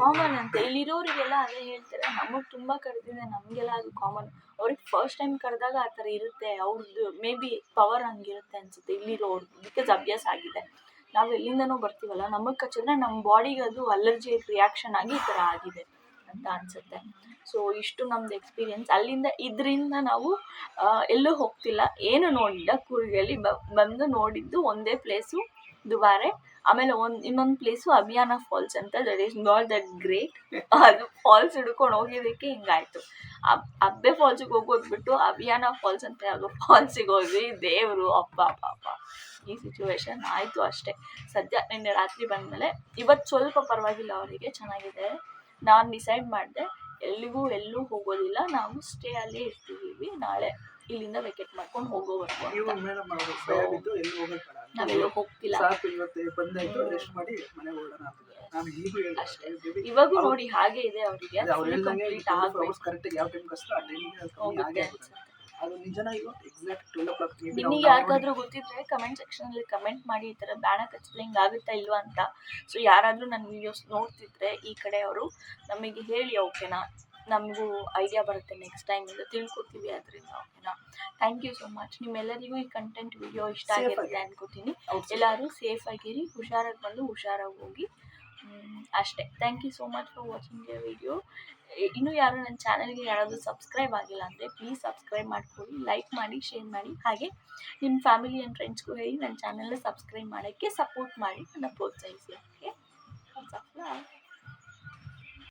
ಕಾಮನ್ ಅಂತ. ಇಲ್ಲಿರೋರಿಗೆಲ್ಲ ಅದೇ ಹೇಳ್ತಾರೆ. ನಮಗೆ ತುಂಬಾ ಕರೆದಿದೆ ನಮಗೆಲ್ಲ ಅದು ಕಾಮನ್ ಅವ್ರಿಗೆ ಫಸ್ಟ್ ಟೈಮ್ ಕರೆದಾಗ ಆ ಥರ ಇರುತ್ತೆ. ಅವ್ರದ್ದು ಮೇ ಬಿ ಪವರ್ ಹಂಗಿರುತ್ತೆ ಅನ್ಸುತ್ತೆ ಇಲ್ಲಿರೋರು. ಬಿಕಾಸ್ ಅಭ್ಯಾಸ ಆಗಿದೆ. ನಾವು ಎಲ್ಲಿಂದನೂ ಬರ್ತೀವಲ್ಲ. ನಮಗೆ ಕಚ್ಚಿದ್ರೆ ನಮ್ಮ ಬಾಡಿಗೆ ಅದು ಅಲರ್ಜಿ ರಿಯಾಕ್ಷನ್ ಆಗಿ ಈ ಥರ ಆಗಿದೆ ಅಂತ ಅನಿಸುತ್ತೆ. ಸೊ ಇಷ್ಟು ನಮ್ಮದು ಎಕ್ಸ್ಪೀರಿಯನ್ಸ್ ಅಲ್ಲಿಂದ ಇದರಿಂದ ನಾವು ಎಲ್ಲೂ ಹೋಗ್ತಿಲ್ಲ. ಏನು ನೋಡಿಲ್ಲ ಕೂರ್ಗಲ್ಲಿ ಬಂದು ನೋಡಿದ್ದು ಒಂದೇ ಪ್ಲೇಸು ದುಬಾರೆ. ಆಮೇಲೆ ಒಂದು ಇನ್ನೊಂದು ಪ್ಲೇಸು ಅಭಿಯಾನ ಫಾಲ್ಸ್ ಅಂತ that is not that great ಅದು ಫಾಲ್ಸ್ ಹಿಡ್ಕೊಂಡು ಹೋಗಿದ್ದಕ್ಕೆ ಹಿಂಗಾಯ್ತು. ಅಬ್ ಅಬ್ಬೆ ಫಾಲ್ಸಿಗೆ ಹೋಗೋದ್ಬಿಟ್ಟು ಅಭಿಯಾನ ಫಾಲ್ಸ್ ಅಂತ ಯಾವುದೋ ಫಾಲ್ಸಿಗೆ ಹೋದ್ವಿ. ದೇವರು ಅಪ್ಪ ಅಪ್ಪ ಅಪ್ಪ ಈ ಸಿಚುವೇಶನ್ ಆಯಿತು ಅಷ್ಟೇ. ಸದ್ಯ ನಿನ್ನೆ ರಾತ್ರಿ ಬಂದಮೇಲೆ ಇವತ್ತು ಸ್ವಲ್ಪ ಪರವಾಗಿಲ್ಲ ಅವರಿಗೆ ಚೆನ್ನಾಗಿದೆ. ನಾನು ಡಿಸೈಡ್ ಮಾಡಿದೆ ಎಲ್ಲಿಗೂ ಎಲ್ಲೂ ಹೋಗೋದಿಲ್ಲ. ನಾವು ಸ್ಟೇ ಅಲ್ಲೇ ಇರ್ತೀವಿ. ನಾಳೆ ಇಲ್ಲಿಂದ ವೆಕೆಟ್ ಮಾಡ್ಕೊಂಡು ಹೋಗೋವರೆಗೂ ನಾವೆಲ್ಲೂ ಹೋಗ್ತಿಲ್ಲ ಸಾಕು ಇವತ್ತು ಬಂದಾಯ್ತು ರೆಸ್ಟ್ ಮಾಡಿ ಮನೆಗೆ ಹೋಗೋಣ ಅಂತಿದ್ದಾರೆ ನಾನು ಈಗೂ ಹೇಳಿದೆ ಇವಾಗೂ ನೋಡಿ ಹಾಗೆ ಇದೆ ಅವರಿಗೆ. ಅವ್ರು ಹೇಳ್ದಂಗೆ ಕಂಪ್ಲೀಟ್ ಆಗಬೇಕು ಅವರ್ಸ್ ಕರೆಕ್ಟಾಗಿ ಯಾವ ಟೈಮ್ ಕಷ್ಟ ಆ ಟೈಮಿಗೆ ಅದು ಕಮ್ಮಿ ಹೋಗುತ್ತೆ. ಆಗೇ ಆಗುತ್ತೆ ಅನ್ಸುತ್ತೆ ಅದು ನಿಜನ ಇವತ್ತು ಎಕ್ಸಾಕ್ಟ್ ಟ್ವೆಲ್ ಓ ಕ್ಲಾಕ್ ನಿಮಗೆ ಯಾರಿಗಾದ್ರೂ ಗೊತ್ತಿದ್ರೆ ಕಮೆಂಟ್ ಸೆಕ್ಷನಲ್ಲಿ ಕಮೆಂಟ್ ಮಾಡಿ ಈ ಥರ ಬ್ಯಾಣ ಕಚ್ಚಿದ್ರೆ ಹಿಂಗಾಗುತ್ತಾ ಇಲ್ವಾ ಅಂತ. ಸೊ ಯಾರಾದರೂ ನನ್ನ ವಿಡಿಯೋಸ್ ನೋಡ್ತಿದ್ರೆ ಈ ಕಡೆ ಅವರು ನಮಗೆ ಹೇಳಿ ಓಕೆನಾ ನಮಗೂ ಐಡಿಯಾ ಬರುತ್ತೆ ನೆಕ್ಸ್ಟ್ ಟೈಮ್ ಇಂದ ತಿಳ್ಕೊತೀವಿ ಅದರಿಂದ ಓಕೆನಾ ಥ್ಯಾಂಕ್ ಯು ಸೊ ಮಚ್ ನಿಮ್ಮೆಲ್ಲರಿಗೂ ಈ ಕಂಟೆಂಟ್ ವಿಡಿಯೋ ಇಷ್ಟ ಆಗಿರುತ್ತೆ ಆಗಿ. ಅನ್ಕೋತೀನಿ. ಎಲ್ಲರೂ ಸೇಫ್ ಆಗಿರಿ. ಹುಷಾರಾಗಿ ಬಂದು ಹುಷಾರಾಗಿ ಹೋಗಿ. ಅಷ್ಟೇ. Thank you so much for watching the video ಇನ್ನೂ ಯಾರು ನನ್ನ ಚಾನಲ್ಗೆ ಯಾರಾದರೂ ಸಬ್ಸ್ಕ್ರೈಬ್ ಆಗಿಲ್ಲ ಅಂದರೆ ಪ್ಲೀಸ್ ಸಬ್ಸ್ಕ್ರೈಬ್ ಮಾಡ್ಕೊಳ್ಳಿ. ಲೈಕ್ ಮಾಡಿ ಶೇರ್ ಮಾಡಿ. ಹಾಗೆ ನಿಮ್ಮ ಫ್ಯಾಮಿಲಿ ಆ್ಯಂಡ್ ಫ್ರೆಂಡ್ಸ್ಗೂ ಹೇಳಿ ನನ್ನ ಚಾನಲ್ನ ಸಬ್ಸ್ಕ್ರೈಬ್ ಮಾಡೋಕ್ಕೆ ಸಪೋರ್ಟ್ ಮಾಡಿ. ನನ್ನ ಪ್ರೋತ್ಸಾಹಿಸಿ ಓಕೆ